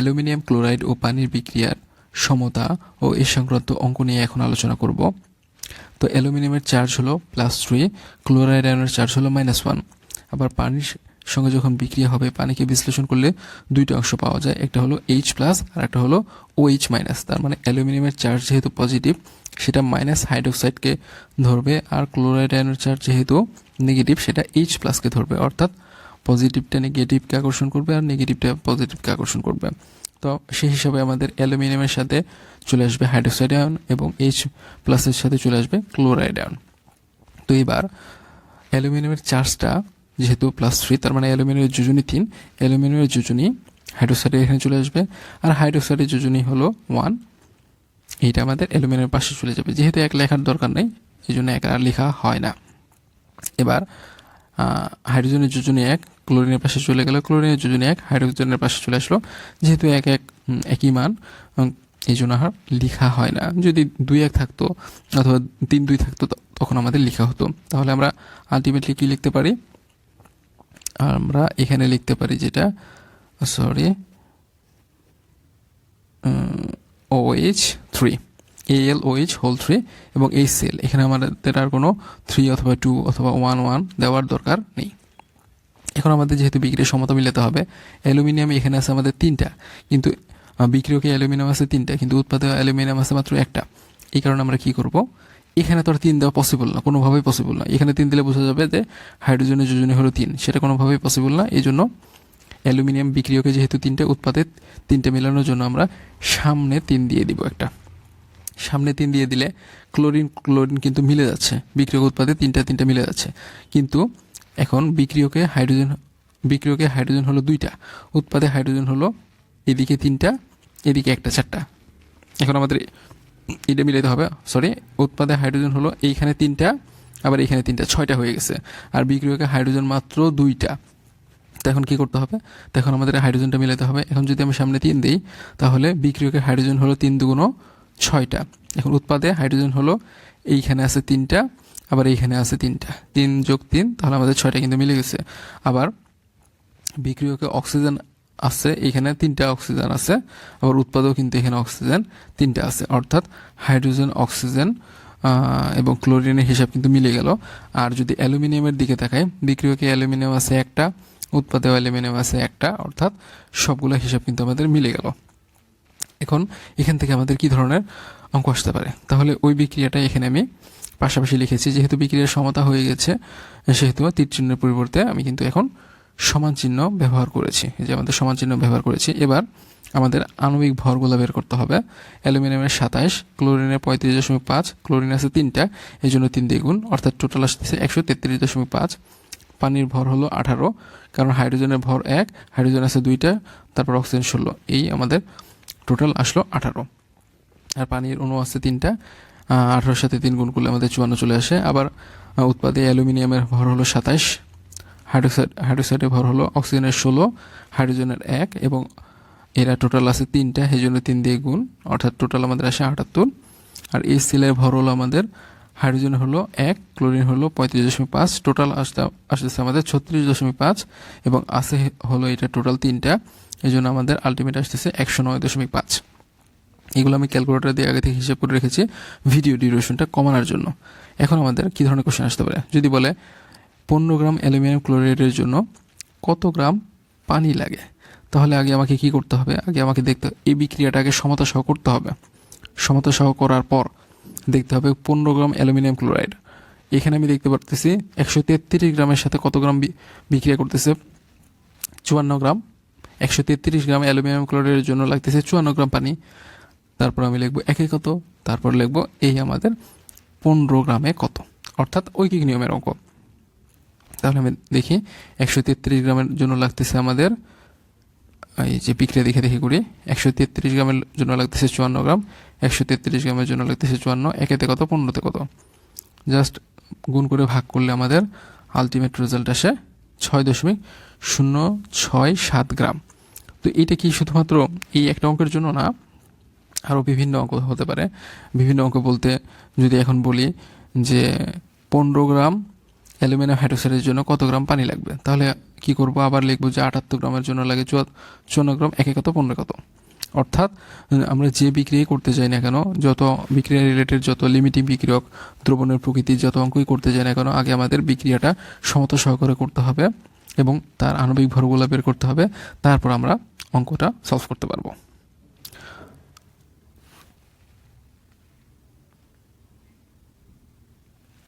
Aluminium chloride ও পানির বিক্রিয়ার সমতা ও এ সংক্রান্ত অঙ্ক নিয়ে এখন আলোচনা করব। তো অ্যালুমিনিয়ামের চার্জ হলো প্লাস থ্রি ক্লোরাইড আয়নের চার্জ হলো মাইনাস ওয়ান আবার পানির সঙ্গে যখন বিক্রিয়া হবে, পানিকে বিশ্লেষণ করলে দুইটা অংশ পাওয়া যায়। একটা হলো এইচ প্লাস আর একটা হলো ও এইচ মাইনাস তার মানে অ্যালুমিনিয়ামের চার্জ যেহেতু পজিটিভ সেটা মাইনাস হাইড্রোক্সাইডকে ধরবে, আর ক্লোরাইড আয়নের চার্জ যেহেতু নেগেটিভ সেটা এইচ প্লাসকে ধরবে। অর্থাৎ পজিটিভটা নেগেটিভকে আকর্ষণ করবে আর নেগেটিভটা পজিটিভকে আকর্ষণ করবে। তো সেই হিসাবে আমাদের অ্যালুমিনিয়ামের সাথে চলে আসবে হাইড্রোক্সাইড আয়ন এবং এইচ প্লাসের সাথে চলে আসবে ক্লোরাইড আয়ন তো এবার অ্যালুমিনিয়ামের চার্জটা যেহেতু প্লাস থ্রি তার মানে অ্যালুমিনিয়ামের যোজনী তিন, অ্যালুমিনিয়ামের যোজনী হাইড্রোক্সাইডের এখানে চলে আসবে আর হাইড্রোক্সাইডের যোজনী হলো ওয়ান এইটা আমাদের অ্যালুমিনিয়ামের পাশে চলে যাবে। যেহেতু এক লেখার দরকার নেই এই জন্য এক আর লেখা হয় না। এবার হাইড্রোজেনের যোজনী এক, ক্লোরিনের পাশে চলে গেল, ক্লোরিনের যোজনী এক, হাইড্রোজেনের পাশে চলে আসলো। যেহেতু এক এক একই মান এই জন্য আর লেখা হয় না। যদি দুই এক থাকতো, অথবা তিন দুই থাকতো তখন আমাদের লেখা হতো। তাহলে আমরা আলটিমেটলি কি লিখতে পারি? আমরা এখানে লিখতে পারি যেটা sorry OH three L OH whole three এবং এই সেল এখানে আমাদের আর কোনো থ্রি অথবা টু অথবা ওয়ান ওয়ান দেওয়ার দরকার নেই। এখন আমাদের যেহেতু বিক্রির সমতা মিলাতে হবে, অ্যালুমিনিয়াম এখানে আছে আমাদের তিনটা, কিন্তু বিক্রিয়কে অ্যালুমিনিয়াম আছে তিনটা, কিন্তু উৎপাদে অ্যালুমিনিয়াম আছে মাত্র একটা। এই কারণে আমরা কি করব? এখানে তো আর তিন দেওয়া পসিবল না, কোনোভাবেই পসিবল না। এখানে তিন দিলে বোঝা যাবে যে হাইড্রোজেনের যোজনী হলো তিন, সেটা কোনোভাবেই পসিবল না। এই জন্য অ্যালুমিনিয়াম বিক্রিয়কে যেহেতু তিনটে, উৎপাদে তিনটে মেলানোর জন্য আমরা সামনে তিন দিয়ে দিব একটা। সামনে তিন দিয়ে দিলে ক্লোরিন ক্লোরিন কিন্তু মিলে যাচ্ছে। বিক্রিয়ক উৎপাদে তিনটা তিনটা মিলে যাচ্ছে। কিন্তু এখন বিক্রিয়কে হাইড্রোজেন বিক্রিয়কে হাইড্রোজেন হলো দুইটা। উৎপাদে হাইড্রোজেন হলো এদিকে তিনটা, এদিকে একটা, চারটা। এখন আমাদের এটা মিলাতে হবে। সরি উৎপাদে হাইড্রোজেন হলো এইখানে তিনটা, আবার এইখানে তিনটা, ছয়টা হয়ে গেছে। আর বিক্রিয়কে হাইড্রোজেন মাত্র দুইটা। তো এখন কি করতে হবে? তো এখন আমাদের হাইড্রোজেনটা মিলাতে হবে। এখন যদি আমি সামনে তিন দিই, তাহলে বিক্রিয়কে হাইড্রোজেন হলো তিন দুগুণ ছয়টা। এখন উৎপাদে হাইড্রোজেন হলো এইখানে আছে তিনটা, আবার এইখানে আছে তিনটা। তিন যোগ তিন, তাহলে আমাদের ছয়টা কিন্তু মিলে গেছে। আবার বিক্রিয়কে অক্সিজেন আছে এখানে তিনটা অক্সিজেন আছে, আবার উৎপাদও কিন্তু এখানে অক্সিজেন তিনটা আছে। অর্থাৎ হাইড্রোজেন, অক্সিজেন এবং ক্লোরিনের হিসাব কিন্তু মিলে গেল। আর যদি অ্যালুমিনিয়ামের দিকে তাকাই, বিক্রিয়কে অ্যালুমিনিয়াম আছে একটা, উৎপাদেও অ্যালুমিনিয়াম আছে একটা, অর্থাৎ সবগুলো হিসাব কিন্তু আমাদের মিলে গেল। এখন এখান থেকে আমাদের কি ধরনের অঙ্ক আসতে পারে? তাহলে ওই বিক্রিয়াটা এখানে আমি পাশাপাশি লিখেছি। যেহেতু বিক্রিয়ার সমতা হয়ে গেছে, সেহেতু তীর চিহ্নের পরিবর্তে আমি কিন্তু এখন সমান চিহ্ন ব্যবহার করেছি। যে আমাদের সমান চিহ্ন ব্যবহার করেছি, এবার আমাদের আণবিক ভরগুলো বের করতে হবে। অ্যালুমিনিয়ামের সাতাশ ক্লোরিনের পঁয়ত্রিশ দশমিক পাঁচ, ক্লোরিন আছে তিনটা এই জন্য তিন দ্বিগুণ অর্থাৎ টোটাল আসতেছে একশো তেত্রিশ দশমিক পাঁচ। পানির ভর হলো আঠারো, কারণ হাইড্রোজেনের ভর এক, হাইড্রোজেন আছে দুইটা, তারপর অক্সিজেন ষোলো। এই আমাদের টোটাল আসলো আঠারো। আর পানির অণু আছে তিনটা। আঠারোর সাথে তিন গুণ করলে আমাদের চুয়ান্ন চলে আসে। আবার উৎপাদে অ্যালুমিনিয়ামের ভর হলো সাতাশ হাইড্রোক্সাইড হাইড্রোক্সাইডের ভর হলো অক্সিজেনের ষোলো, হাইড্রোজেনের এক এবং এরা টোটাল আছে তিনটা, সেই জন্য তিন দিয়ে গুণ, অর্থাৎ টোটাল আমাদের আসে আটাত্তর। আর এই সিলের ভর হলো আমাদের হাইড্রোজেন হলো এক, ক্লোরিন হলো পঁয়ত্রিশ দশমিক পাঁচ, টোটাল আসতে আসতেছে আমাদের ছত্রিশ দশমিক পাঁচ এবং আছে হলো এটা টোটাল তিনটা। এই জন্য আমাদের আলটিমেট আসতেছে একশো নয় দশমিক পাঁচ। এগুলো আমি ক্যালকুলেটার দিয়ে আগে থেকে হিসাব করে রেখেছি ভিডিও ডিউরেশনটা কমানোর জন্য। এখন আমাদের কি ধরনের কোশ্চেন আসতে পারে? যদি বলে, পনেরো গ্রাম অ্যালুমিনিয়াম ক্লোরাইডের জন্য কত গ্রাম পানি লাগে? তাহলে আগে আমাকে কি করতে হবে? আগে আমাকে দেখতে এই বিক্রিয়াটাকে সমতা সহ করতে হবে। সমতা সহ করার পর দেখতে হবে পনেরো গ্রাম অ্যালুমিনিয়াম ক্লোরাইড। এখানে আমি দেখতে পারতেছি একশো তেত্রিশ গ্রামের সাথে কত গ্রাম বিক্রিয়া করতেছে? চুয়ান্ন গ্রাম একশো তেত্রিশ গ্রাম অ্যালুমিনিয়াম ক্লোরাইডের জন্য লাগতেছে চুয়ান্ন গ্রাম পানি। তারপর আমি লিখব একে কত? তারপর লিখব এই আমাদের পনেরো গ্রামে কত? অর্থাৎ ঐকিক নিয়মের অঙ্ক। তাহলে আমি দেখি, একশো তেত্রিশ গ্রামের জন্য লাগতেছে আমাদের, এই যে বিক্রিয়া দেখে দেখি করি, একশো তেত্রিশ গ্রামের জন্য লাগতেছে চুয়ান্ন গ্রাম, একশো তেত্রিশ গ্রামের জন্য লাগতেছে চুয়ান্ন, একেতে কত? পনেরোতে কত? জাস্ট গুণ করে ভাগ করলে আমাদের আলটিমেট রেজাল্ট আসে ছয় দশমিক শূন্য ছয় সাত গ্রাম। তো এটা কি শুধুমাত্র এই একটা অঙ্কের জন্য না? আরও বিভিন্ন অঙ্ক হতে পারে। বিভিন্ন অঙ্ক বলতে যদি এখন বলি যে পনেরো গ্রাম অ্যালুমিনিয়াম হাইড্রোক্সাইডের জন্য কত গ্রাম পানি লাগবে? তাহলে কি করব? আবার লিখব যে আটাত্তর গ্রামের জন্য লাগে চুয়ান্ন গ্রাম, একে কত পনেরো কত অর্থাৎ আমরা যে বিক্রিয়াই করতে চাই না কেন, যত বিক্রিয়া রিলেটেড যত লিমিটিং বিক্রিয়ক দ্রবণের প্রকৃতির যত অঙ্কই করতে চাই না কেন, আগে আমাদের বিক্রিয়াটা সমতা সহকারে করতে হবে এবং তার আণবিক ভরগুলো বের করতে হবে। তারপর আমরা অঙ্কটা সলভ করতে পারব।